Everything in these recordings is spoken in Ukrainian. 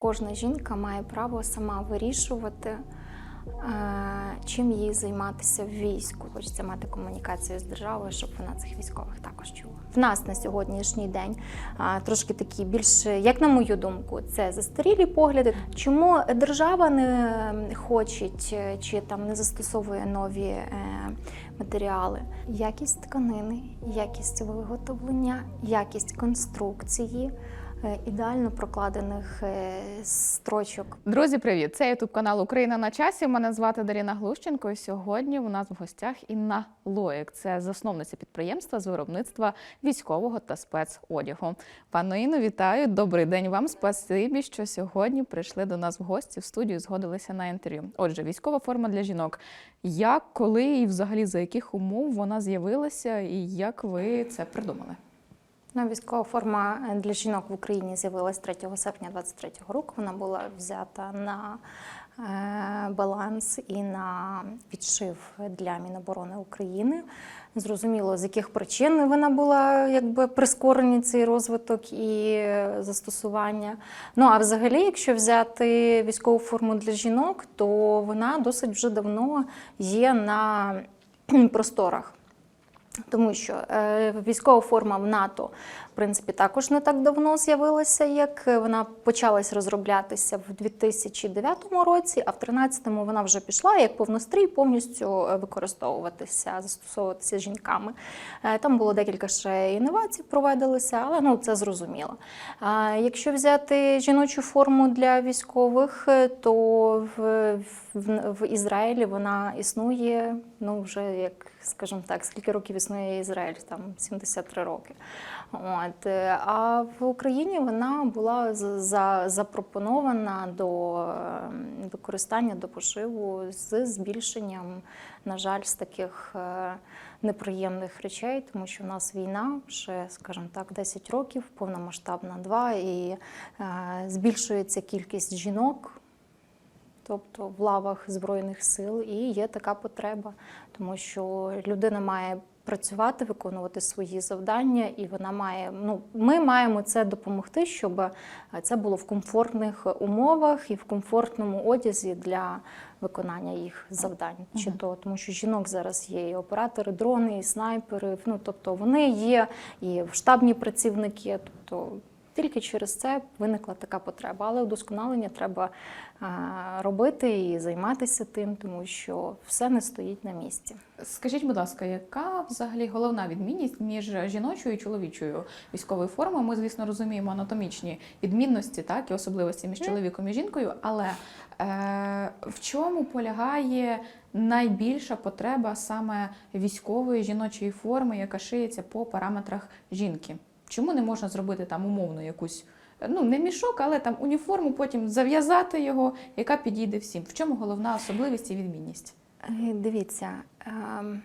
Кожна жінка має право сама вирішувати, е, чим їй займатися в війську. Хочеться мати комунікацію з державою, щоб вона цих військових також чула. В нас на сьогоднішній день трошки такі більш, як на мою думку, це застарілі погляди. Чому держава не хоче е, чи там не застосовує нові е, матеріали? Якість тканини, якість виготовлення, якість конструкції. Е, Ідеально прокладених е, строчок. Друзі, привіт! Це Ютуб канал Україна на часі. Мене звати Даріна Глущенко. І сьогодні у нас в гостях Інна Лоїк. Це засновниця підприємства з виробництва військового та спецодягу. Пану Інно, вітаю! Добрий день вам. Спасибі, що сьогодні прийшли до нас в гості в студію. Згодилися на інтерв'ю. Отже, військова форма для жінок. Як, коли і взагалі за яких умов вона з'явилася, і як ви це придумали? Ну, військова форма для жінок в Україні з'явилась 3 серпня 2023 року. Вона була взята на е, баланс і на підшив для Міноборони України. Зрозуміло, з яких причин вона була якби прискорені цей розвиток і застосування. Ну а взагалі, якщо взяти військову форму для жінок, то вона досить вже давно є на просторах. Тому що е, військова форма в НАТО, принципі, також не так давно з'явилася, як вона почалась розроблятися в 2009 році, а в 2013 вона вже пішла як повнострій повністю е, використовуватися, застосовуватися жінками. Е, Там було декілька ще інновацій проведалися, але ну це зрозуміло. Якщо взяти жіночу форму для військових, е, то в, в, в Ізраїлі вона існує ну вже як скажімо так, скільки років існує Ізраїль, там 73 роки. От. е, А в Україні вона була за, запропонована до е, використання, до пошиву з збільшенням, на жаль, з таких е, неприємних речей, тому що в нас війна вже, скажімо так, 10 років, повномасштабна 2, і е, збільшується кількість жінок тобто в лавах Збройних сил, і є така потреба, тому що людина має працювати, виконувати свої завдання, і вона має. Ну, ми маємо це допомогти, щоб е, це було в комфортних умовах і в комфортному одязі для виконання їх завдань. Чи то тому, що жінок зараз є і оператори, дрони, і снайпери. Ну тобто вони є і штабні працівники, тобто. Тільки через це виникла така потреба, але удосконалення треба е, робити і займатися тим, тому що все не стоїть на місці. Скажіть, будь ласка, яка взагалі головна відмінність між жіночою і чоловічою військовою формою? Ми, звісно, розуміємо анатомічні відмінності, так і особливості між чоловіком і жінкою, але е, в чому полягає найбільша потреба саме військової жіночої форми, яка шиється по параметрах жінки? Чому не можна зробити там умовно якусь? Ну, не мішок, але там уніформу, потім зав'язати його, яка підійде всім. В чому головна особливість і відмінність? Е, Дивіться, ем,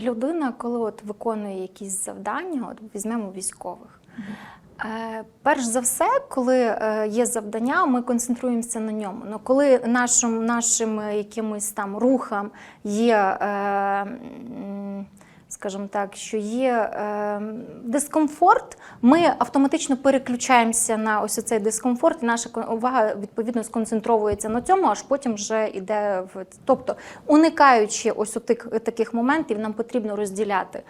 людина, коли от виконує якісь завдання, от візьмемо військових. Е, Перш за все, коли е, є завдання, ми концентруємося на ньому. Ну, коли нашим, нашим е, якимось там рухам є, е, скажімо так, що є е, дискомфорт, ми автоматично переключаємося на ось цей дискомфорт, і наша увага відповідно сконцентровується на цьому, аж потім вже йде в тобто, уникаючи ось тих таких моментів, нам потрібно розділяти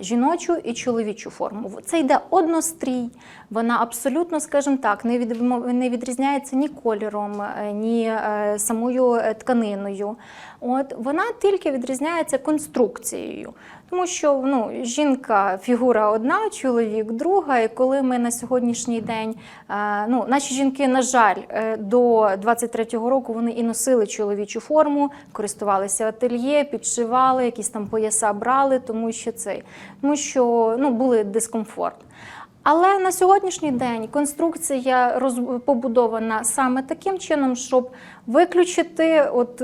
жіночу і чоловічу форму. Це йде однострій, вона абсолютно, скажімо так, не від не відрізняється ні кольором, е, ні е, самою тканиною. От вона тільки відрізняється конструкцією. Тому що ну, жінка фігура одна, чоловік друга. І коли ми на сьогоднішній день, е, ну, наші жінки, на жаль, е, до 23-го року вони і носили чоловічу форму, користувалися ательє, підшивали, якісь там пояса брали, тому що це, тому що ну, були дискомфорт. Але на сьогоднішній день конструкція побудована саме таким чином, щоб виключити от.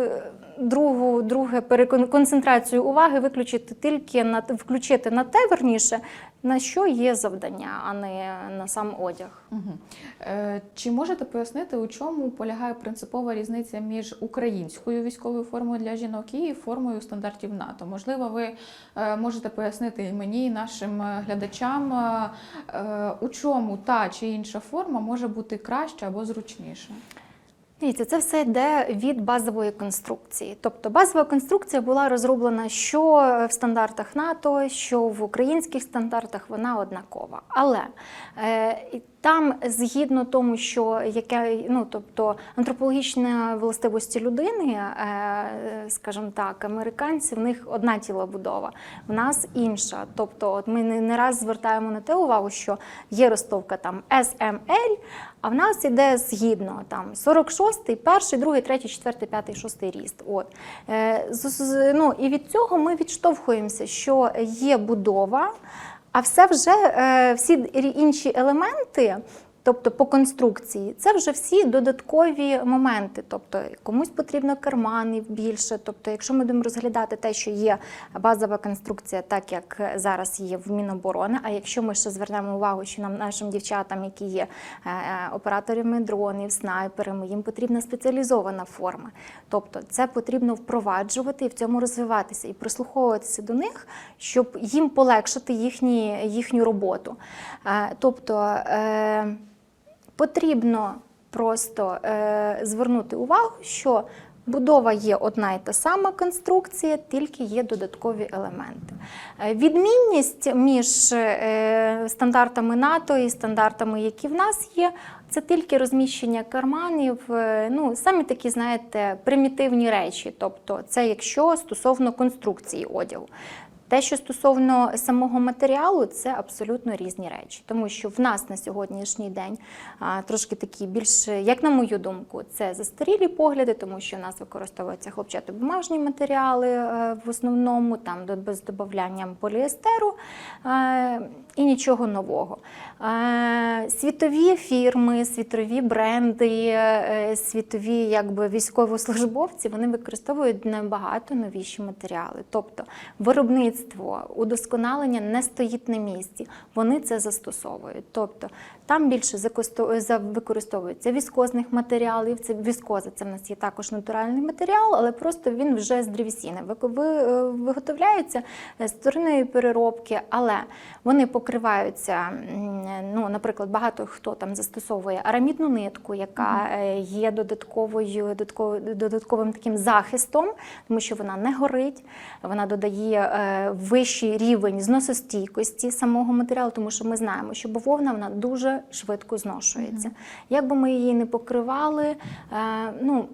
Другу, друге концентрацію уваги виключити тільки на включити на те, верніше, на що є завдання, а не на сам одяг. Угу. Е, чи можете пояснити, у чому полягає принципова різниця між українською військовою формою для жінок і формою стандартів НАТО? Можливо, ви е, можете пояснити і мені, і нашим е, глядачам, е, е, у чому та чи інша форма може бути краща або зручніша? Дивіться, це все йде від базової конструкції. Тобто базова конструкція була розроблена що в стандартах НАТО, що в українських стандартах, вона однакова. Але е, там, згідно тому, що яке, ну, тобто антропологічні властивості людини, е, скажімо так, американці, в них одна тілобудова, в нас інша. Тобто, от ми не, раз звертаємо на те увагу, що є ростовка там SML, а в нас іде згідно там 46-й, перший, другий, третій, четвертий, п'ятий, шостий ріст. От. Е, ну, і від цього ми відштовхуємося, що є будова, а все вже е, всі інші елементи. Тобто по конструкції це вже всі додаткові моменти. Тобто комусь потрібно карманів більше. Тобто, якщо ми будемо розглядати те, що є базова конструкція, так як зараз є в Міноборони. А якщо ми ще звернемо увагу, що нам нашим дівчатам, які є е, е, операторами дронів, снайперами, їм потрібна спеціалізована форма. Тобто, це потрібно впроваджувати і в цьому розвиватися і прислуховуватися до них, щоб їм полегшити їхні, їхню роботу. Е, Тобто потрібно просто е, звернути увагу, що будова є одна і та сама конструкція, тільки є додаткові елементи. Е, Відмінність між е, стандартами НАТО і стандартами, які в нас є, це тільки розміщення карманів, е, ну самі такі, знаєте, примітивні речі. Тобто, це якщо стосовно конструкції одягу. Те, що стосовно самого матеріалу, це абсолютно різні речі, тому що в нас на сьогоднішній день трошки такі більш, як на мою думку, це застарілі погляди, тому що в нас використовуються хлопчатобумажні матеріали е, в основному, там без додаванням поліестеру е, і нічого нового. Е, Світові фірми, світові бренди, е, світові якби військовослужбовці вони використовують набагато новіші матеріали. Тобто виробництво, удосконалення не стоїть на місці. Вони це застосовують. Тобто там більше закосто- використовується віскозних матеріалів. Це віскоза, це в нас є також натуральний матеріал, але просто він вже з ви- е, виготовляється з сторони переробки, але вони покриваються. Ну, наприклад, багато хто там застосовує арамідну нитку, яка е, є додатковою додатковим таким захистом, тому що вона не горить, вона додає е, вищий рівень зносостійкості самого матеріалу, тому що ми знаємо, що бавовна вона дуже швидко зношується. Як би ми її не покривали, е, ну.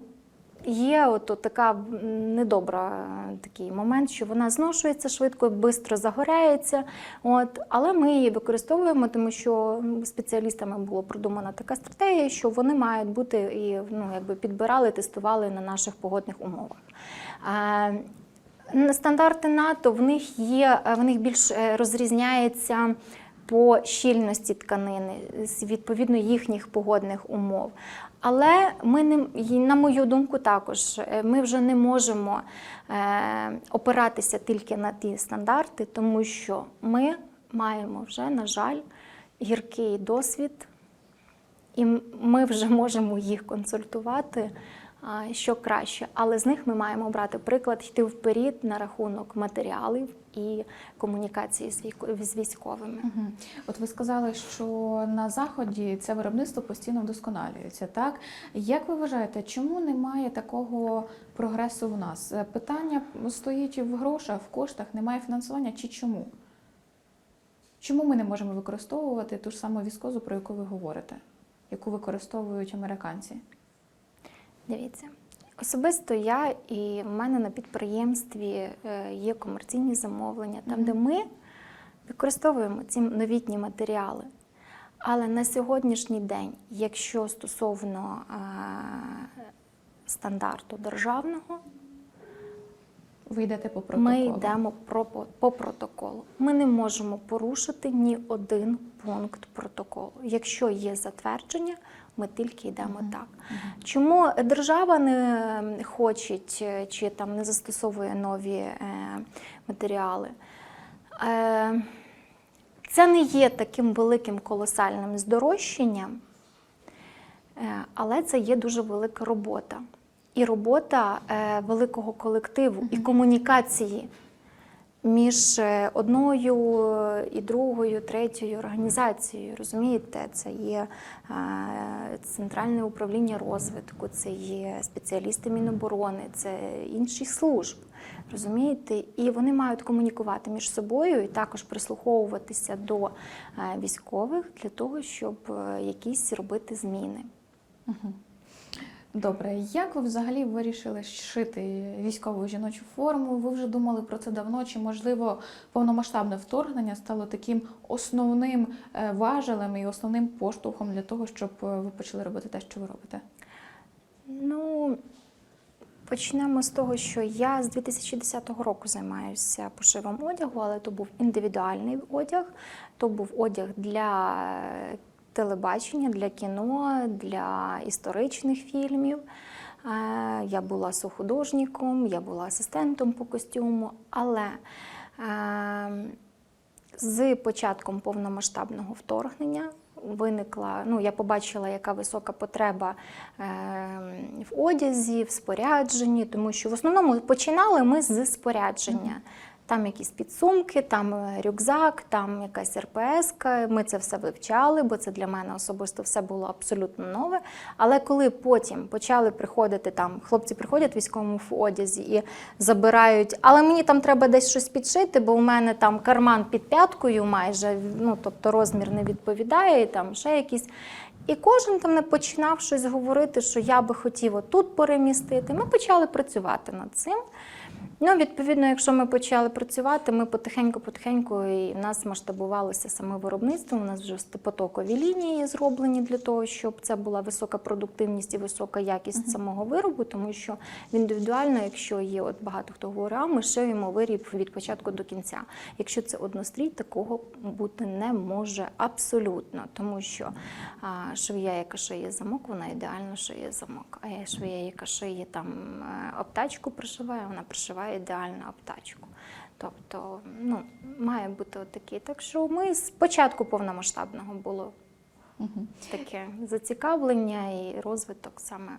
Є от, така недобра е, такий момент, що вона зношується швидко, швидко загоряється. От, але ми її використовуємо, тому що спеціалістами було продумана така стратегія, що вони мають бути і ну, якби підбирали, тестували на наших погодних умовах. Е, Стандарти НАТО в них є, в них більш розрізняється по щільності тканини відповідно їхніх погодних умов. Але ми не на мою думку, також е, ми вже не можемо е, опиратися тільки на ті стандарти, тому що ми маємо вже, на жаль, гіркий досвід і ми вже можемо їх консультувати, що краще. Але з них ми маємо брати приклад, йти вперед на рахунок матеріалів і комунікації з військовими. Угу. От ви сказали, що на заході це виробництво постійно вдосконалюється. Так як ви вважаєте, чому немає такого прогресу в нас? Е, Питання стоїть в грошах, в коштах, немає фінансування чи чому? Чому ми не можемо використовувати ту ж саму віскозу, про яку ви говорите, яку використовують американці? Дивіться. Особисто я і в мене на підприємстві е, є комерційні замовлення, там, де ми використовуємо ці новітні матеріали. Але на сьогоднішній день, якщо стосовно е, стандарту державного, Ви йдете по протоколу? ми йдемо про, по, протоколу. Ми не можемо порушити ні один пункт протоколу. Якщо є затвердження, Ми тільки йдемо так. Чому держава не хоче е, чи там не застосовує нові е, матеріали? Е, це не є таким великим колосальним здорожчанням, е, але це є дуже велика робота. І робота е, великого колективу, і комунікації між е, одною і другою, третьою організацією. Розумієте, це є е, центральне управління розвитку, це є спеціалісти Міноборони, це інші служб. Розумієте, і вони мають комунікувати між собою і також прислуховуватися до військових для того, щоб якісь робити зміни. Добре, як ви взагалі вирішили шити військову жіночу форму? Ви вже думали про це давно? Чи можливо повномасштабне вторгнення стало таким основним е, важелем і основним поштовхом для того, щоб е, ви почали робити те, що ви робите? Ну, почнемо з того, що я з 2010 року займаюся пошивом одягу, але то був індивідуальний одяг, то був одяг для е, телебачення, для кіно, для історичних фільмів. Е, Я була сухудожником, я була асистентом по костюму, але е, з початком повномасштабного вторгнення виникла, ну я побачила, яка висока потреба е, в одязі, в спорядженні, тому що в основному починали ми з спорядження. Там якісь підсумки, там е, рюкзак, там якась РПС. Ми це все вивчали, бо це для мене особисто все було абсолютно нове. Але коли потім почали приходити там, хлопці приходять в військовому одязі і забирають, але мені там треба десь щось підшити, бо у мене там карман під п'яткою майже, ну тобто розмір не відповідає, і там ще якісь. І кожен там не починав щось говорити, що я би хотів отут перемістити. Ми почали працювати над цим. Ну, відповідно, якщо ми почали працювати, ми потихеньку-потихеньку, і в нас масштабувалося саме виробництво. У нас вже потокові лінії зроблені для того, щоб це була висока продуктивність і висока якість самого виробу, тому що індивідуально, якщо є от багато хто говорить, а ми шиємо виріб від початку до кінця. Якщо це однострій, такого бути не може абсолютно, тому що а, швія, яка шиє замок, вона ідеально шиє замок. А швія, яка шиє там е, обтачку пришиває, вона пришиває ідеально аптечку. Тобто, ну, має бути отакий. Так що ми з початку повномасштабного було таке зацікавлення і розвиток саме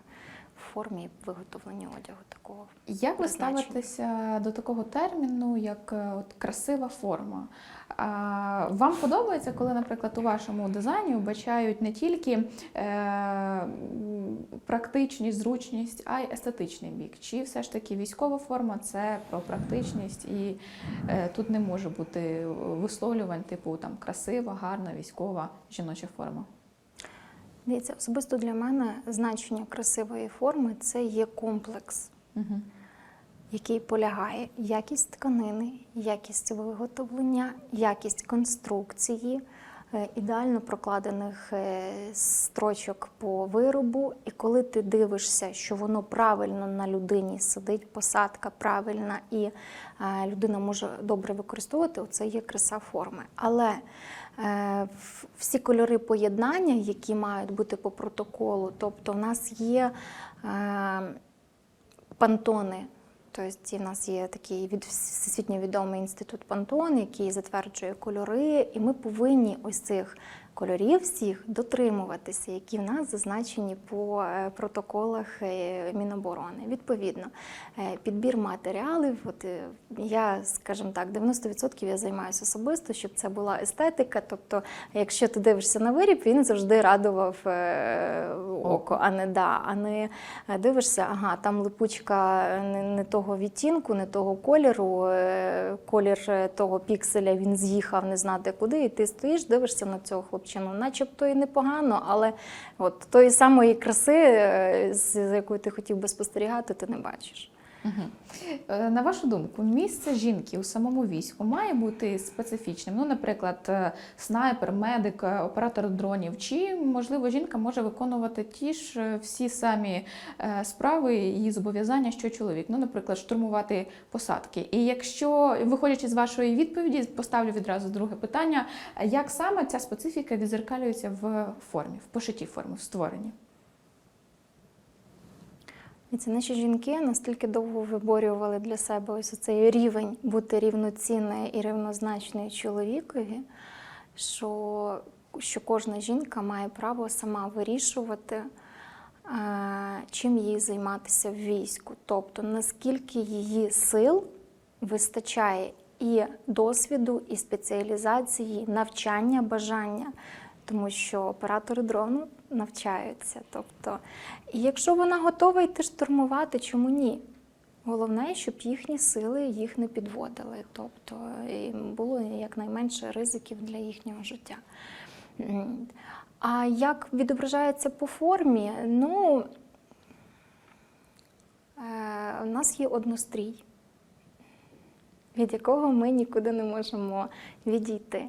формі виготовлення одягу такого. Як ви ставитеся до такого терміну, як е, от красива форма? А, вам подобається, коли, наприклад, у вашому дизайні вбачають не тільки е, практичність, зручність, а й естетичний бік? Чи все ж таки військова форма це про практичність, і е, тут не може бути висловлювань типу там красива, гарна, військова, жіноча форма? Дивіться, особисто для мене значення красивої форми це є комплекс. Угу. який полягає якість тканини, якість виготовлення, якість конструкції, е, ідеально прокладених е, строчок по виробу. І коли ти дивишся, що воно правильно на людині сидить, посадка правильна, і е, людина може добре використовувати, оце є краса форми. Але всі кольори поєднання, які мають бути по протоколу, тобто в нас є е, пантони. Тобто, в нас є такий від всесвітньо відомий інститут Пантон, який затверджує кольори, і ми повинні ось цих кольорів всіх дотримуватися, які в нас зазначені по е, протоколах е, Міноборони. Відповідно, е, підбір матеріалів. От я, скажімо так, 90% я займаюся особисто, щоб це була естетика. Тобто, якщо ти дивишся на виріб, він завжди радував око, а не да, а не дивишся, ага, там липучка не, того відтінку, не того кольору, колір того пікселя він з'їхав не знати куди, і ти стоїш, дивишся на цього хлопчину, начебто і непогано, але от тої самої краси, е, з якою ти хотів би спостерігати, ти не бачиш. Е, На вашу думку, місце жінки у самому війську має бути специфічним? Ну, наприклад, е, снайпер, медик, е, оператор дронів, чи можливо жінка може виконувати ті ж всі самі справи і зобов'язання, що чоловік? Ну, наприклад, штурмувати посадки. І якщо, виходячи з вашої відповіді, поставлю відразу друге питання: як саме ця специфіка відзеркалюється в формі, в пошитій формі, в створенні? І це наші жінки настільки довго виборювали для себе ось цей рівень бути рівноцінною і рівнозначною чоловікові, що, що кожна жінка має право сама вирішувати, е, чим їй займатися в війську. Тобто наскільки її сил вистачає і досвіду, і спеціалізації, навчання, бажання. Тому що оператори дрону навчаються. Тобто, і якщо вона готова йти штурмувати, чому ні? Головне, щоб їхні сили їх не підводили, тобто і було якнайменше ризиків для їхнього життя. А як відображається по формі? Ну, е, у нас є однострій, від якого ми нікуди не можемо відійти.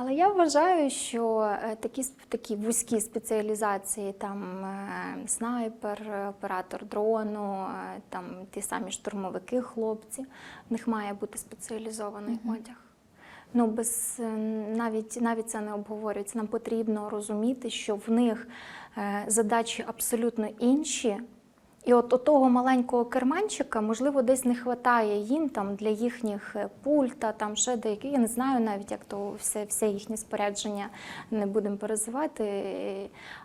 Але я вважаю, що е, такі, такі вузькі спеціалізації, там е, снайпер, е, оператор дрону, там ті самі штурмовики, хлопці, в них має бути спеціалізований одяг. Ну, без навіть навіть це не обговорюється. Нам потрібно розуміти, що в них задачі абсолютно інші. І от, того маленького керманчика, можливо, десь не вистачає їм там для їхніх е, пульта, там ще деякі. Я не знаю навіть, як то все, все їхнє спорядження не будемо перезивати.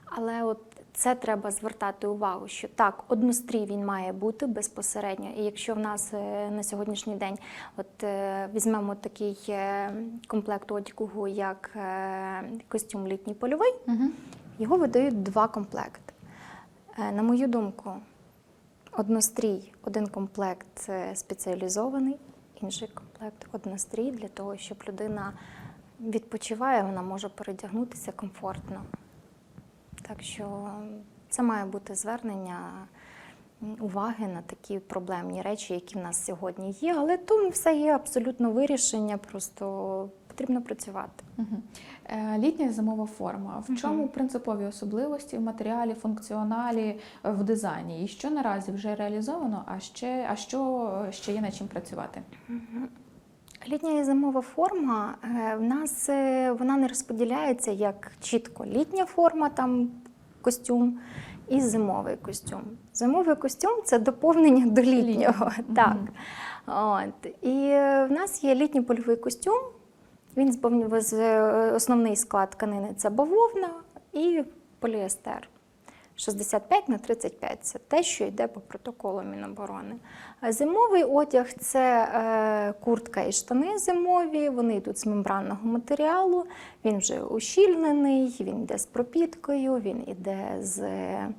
Але от це треба звертати увагу, що так, однострій він має бути безпосередньо. І якщо в нас е, на сьогоднішній день от е, візьмемо такий комплект одягу, як костюм літній польовий, Угу. його видають два комплекти. На мою думку, однострій, один комплект спеціалізований, інший комплект однострій для того, щоб людина відпочиває, вона може передягнутися комфортно. Так що це має бути звернення уваги на такі проблемні речі, які в нас сьогодні є. Але тому все є абсолютно вирішення, просто потрібно працювати. Угу. Літня і зимова форма. В Мгм. чому принципові особливості в матеріалі, функціоналі, е, в дизайні? І що наразі вже реалізовано, а ще а що ще є над чим працювати? Літня і зимова форма е, в нас е, вона не розподіляється як чітко літня форма, там костюм і зимовий костюм. Зимовий костюм це доповнення до літнього. Літнього. Так. Мгм. От. І е, в нас є літній польовий костюм. Він з е, основний склад тканини це бавовна і поліестер. 65 на 35 це те, що йде по протоколу Міноборони. Зимовий одяг це е, куртка і штани зимові, вони йдуть з мембранного матеріалу, він вже ущільнений, він йде з пропіткою, він йде з е,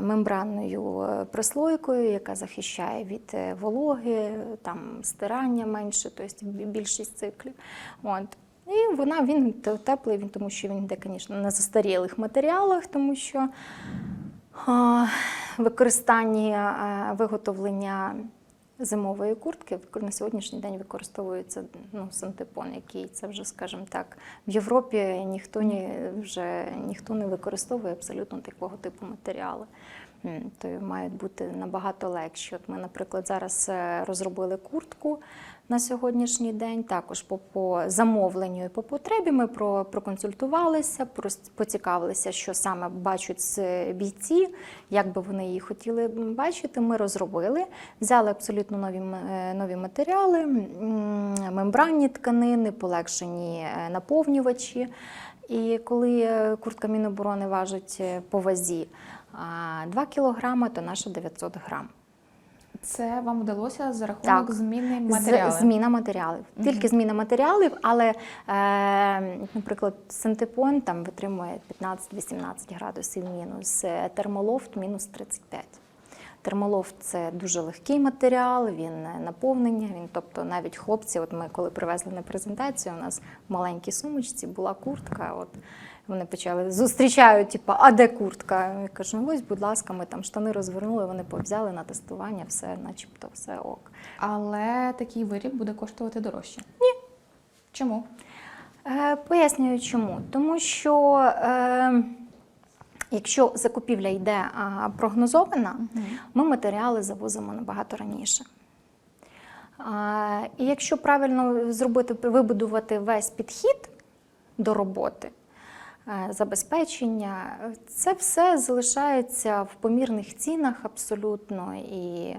мембранною е, прослойкою, яка захищає від е, вологи, там стирання менше, тобто більшість циклів. От. І вона він теплий, він тому що він йде, звісно, на застарілих матеріалах, тому що використання е, виготовлення зимової куртки на сьогоднішній день використовується ну, синтепон, який це вже, скажімо так, в Європі ніхто ні, вже ніхто не використовує абсолютно такого типу матеріали. То мають бути набагато легші. От ми, наприклад, зараз е, розробили куртку на сьогоднішній день. Також по, по замовленню і по потребі ми про, проконсультувалися, поцікавилися, що саме бачать бійці, як би вони її хотіли бачити. Ми розробили, взяли абсолютно нові, е, нові матеріали, мембранні тканини, полегшені е, наповнювачі. І коли куртка Міноборони важить по вазі а, 2 кілограми то наше 900 грам. Це вам вдалося за рахунок Так. зміни З- матеріалу? Зміна матеріалів. Тільки зміна матеріалів, але, е, наприклад, синтепон там витримує 15-18 градусів мінус, е, термолофт мінус 35. Термолофт це дуже легкий матеріал, він наповнення. Він, тобто навіть хлопці, от ми коли привезли на презентацію, у нас в маленькій сумочці була куртка. От Вони почали зустрічають, типу, а де куртка? Я кажу, ну ось, будь ласка, ми там штани розвернули, вони повзяли на тестування, все, начебто, все ок. Але такий виріб буде коштувати дорожче. Ні. Чому? Е, Пояснюю чому. Тому що е, якщо закупівля йде прогнозована, ми матеріали завозимо набагато раніше. І якщо правильно зробити, вибудувати весь підхід до роботи, е, забезпечення, це все залишається в помірних цінах абсолютно і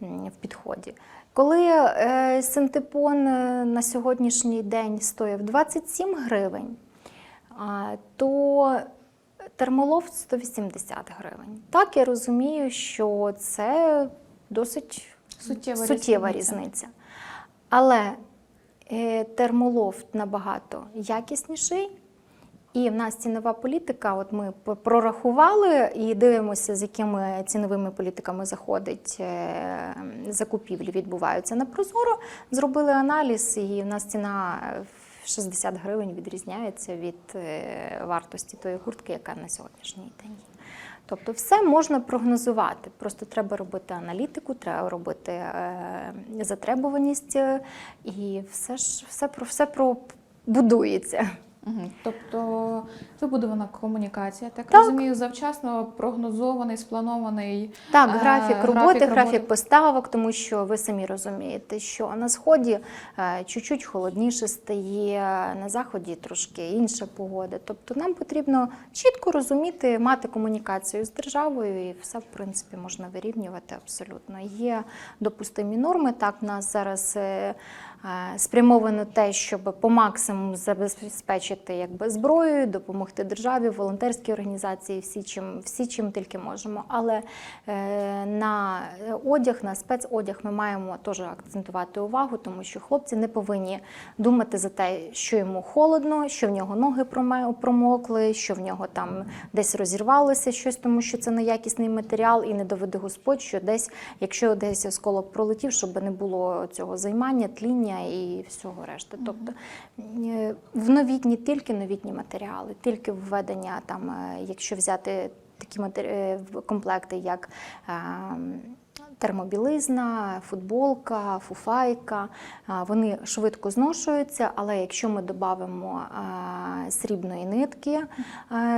в підході. Коли е, синтепон е, на сьогоднішній день стоїв 27 гривень, то термолофт 180 гривень. Так, я розумію, що це досить Суттєва, суттєва різниця. різниця. Але е, термолофт набагато якісніший. І в нас цінова політика, от ми прорахували і дивимося, з якими ціновими політиками заходить е, закупівлі, відбуваються на Прозоро. Зробили аналіз, і в нас ціна в 60 гривень відрізняється від е, вартості тої гуртки, яка на сьогоднішній день є. Тобто все можна прогнозувати. Просто треба робити аналітику, треба робити е, затребуваність, е, і все ж все про все про будується. Угу. Тобто вибудована комунікація, так, Так. розумію, завчасно прогнозований, спланований. Так, е, графік роботи, графік графік, поставок, тому що ви самі розумієте, що на сході е, чуть-чуть холодніше стає, на заході трошки інша погода. Тобто нам потрібно чітко розуміти, мати комунікацію з державою, і все в принципі можна вирівнювати абсолютно. Є допустимі норми. Так, в нас зараз. Е, Спрямовано те, щоб по максимуму забезпечити якби зброєю, допомогти державі, волонтерські організації, всі чим, всі чим тільки можемо. Але е, на одяг, на спецодяг ми маємо теж акцентувати увагу, тому що хлопці не повинні думати за те, що йому холодно, що в нього ноги промокли, що в нього там десь розірвалося щось, тому що це неякісний матеріал, і не доведе Господь, що десь, якщо десь осколок пролетів, щоб не було цього займання, тління і всього решти. Тобто е, в новітні тільки новітні матеріали, тільки введення там, е, якщо взяти такі е, комплекти, як термобілизна, футболка, фуфайка, вони швидко зношуються, але якщо ми додамо срібної нитки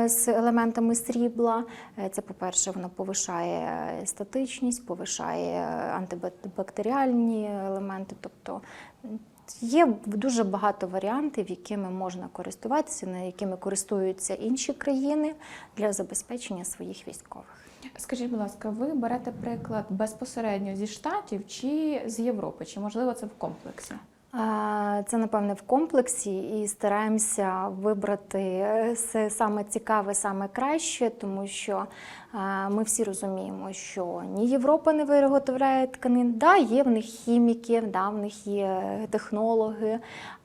з елементами срібла, це, по-перше, воно повишає статичність, повишає антибактеріальні елементи. Тобто Є дуже багато варіантів, якими можна користуватися, на якими користуються інші країни для забезпечення своїх військових. Скажіть, будь ласка, ви берете приклад безпосередньо зі Штатів чи з Європи? Чи можливо це в комплексі? Це, напевне, в комплексі і стараємося вибрати е, все саме цікаве, саме краще, тому що ми всі розуміємо, що ні Європа не виготовляє тканин. Да, є в них хіміки, да, в них є технологи,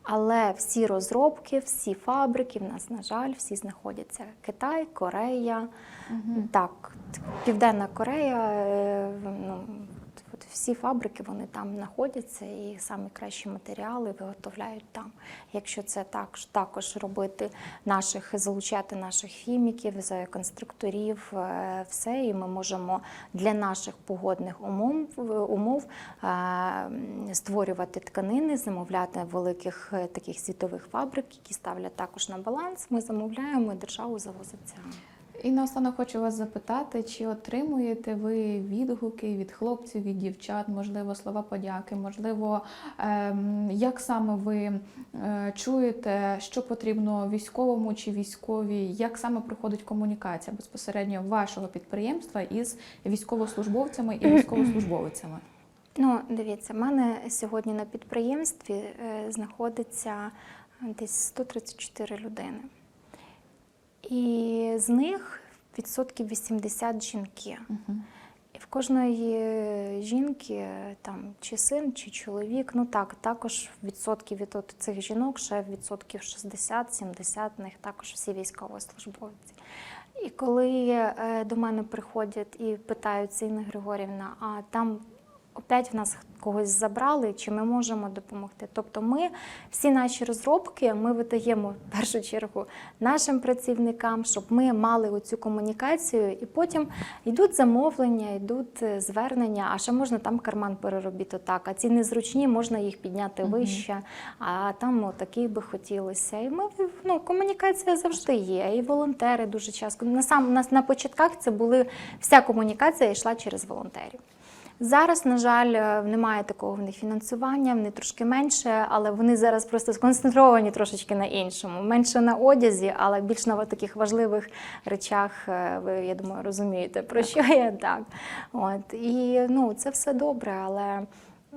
але всі розробки, всі фабрики в нас, на жаль, всі знаходяться Китай, Корея. Так, Південна Корея, е, ну, всі фабрики вони там знаходяться і самі кращі матеріали виготовляють там. Якщо це також, також робити наших, залучати наших хіміків, конструкторів, е, все, і ми можемо для наших погодних умов, умов е, створювати тканини, замовляти великих е, таких світових фабрик, які ставлять також на баланс. Ми замовляємо, і державу завозиться. І наостанок хочу вас запитати, чи отримуєте ви відгуки від хлопців, від дівчат, можливо, слова подяки, можливо, ем, як саме ви е, чуєте, що потрібно військовому чи військовій, як саме проходить комунікація безпосередньо вашого підприємства із військовослужбовцями і військовослужбовицями? Ну, дивіться, в мене сьогодні на підприємстві е, знаходиться десь 134 людини. І з них відсотків 80 жінки. І в кожної жінки там чи син, чи чоловік, ну так, також відсотків від от цих жінок, ще відсотків 60-70 них також всі військовослужбовці. І коли е, до мене приходять і питаються Інна Григорівна, а там опять в нас когось забрали, чи ми можемо допомогти. Тобто, ми всі наші розробки ми видаємо в першу чергу нашим працівникам, щоб ми мали оцю комунікацію, і потім йдуть замовлення, йдуть е, звернення, а ще можна там карман переробити так. А ці незручні можна їх підняти вище, а там отакий би хотілося. І ми ну, комунікація завжди є. І волонтери дуже часто. На сам на, на початках це були вся комунікація йшла через волонтерів. Зараз, на жаль, е, немає такого в них фінансування, вони трошки менше, але вони зараз просто сконцентровані трошечки на іншому. Менше на одязі, але більш на таких важливих речах. е, Ви, я думаю, розумієте, про що я так. От і ну це все добре, але.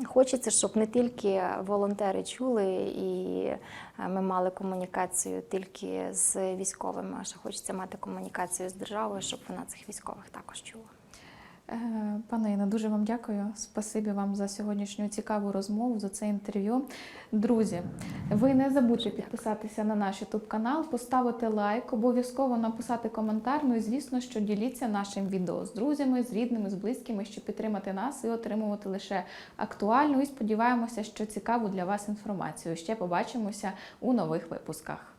Хочеться, щоб не тільки волонтери чули, і е, ми мали комунікацію тільки з військовими, а ще хочеться мати комунікацію з державою, щоб вона цих військових також чула. Е, Пане Інна, дуже вам дякую. Спасибі вам за сьогоднішню цікаву розмову, за це інтерв'ю. Друзі, ви не забудьте підписатися на наш YouTube канал, поставити лайк, обов'язково написати коментар. Ну і звісно, що діліться нашим відео з друзями, з рідними, з близькими, щоб підтримати нас і отримувати лише актуальну і сподіваємося, що цікаву для вас інформацію. Ще побачимося у нових випусках.